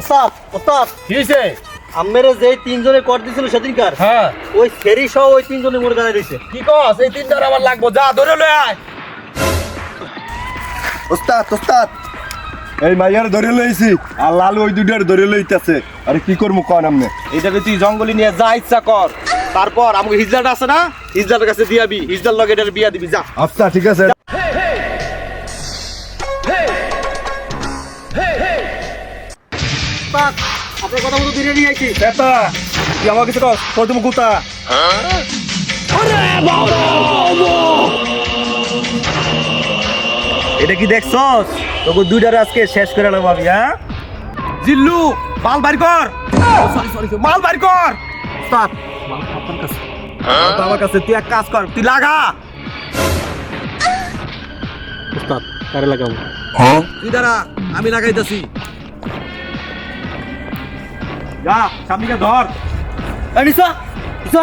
ওস্তাদ ওস্তাদ। কি হয়েছে আমের যে তিনজনে কর দিছিল সেদিনকার হ্যাঁ। ওই ফেরি সহ ওই তিনজনে মরে জানাই দিছে। কি কস? এই তিনটার আমার লাগবো। যা ধরে লয়ে আয়। ওস্তাদ ওস্তাদ। এই মাইয়ার ধরে লইছি। আর লালু ওই দুটার ধরে লইতাছে। আরে কি করব কন আমনে? এটাকে তুই জঙ্গলি নিয়ে যা ইচ্ছা কর। তারপর আমাকে হিজলাটা আছে না? হিজলার কাছে দিয়াবি। হিজলার লগে এটার বিয়া দিবি। যা। আচ্ছা ঠিক আছে। ওস্তাদ আপনার কথা মতো বিরিয়ানি আইছি। পেতা তুই আমার কিছু কর তোর তুমি গুতা এটা কি দেখছস? তোকে দুইটার আজকে শেষ করে নেব আমি হ্যাঁ? জিল্লু মাল বাইর কর। সরি মাল বাইর কর। আপনার কাছে। আমার কাছে তুই এক কাজ কর তুই লাগা। ওস্তাদ কারে লাগাবো? তুই দাঁড়া আমি লাগাইতেছি। যা সামনে ধর। নিসা নিসা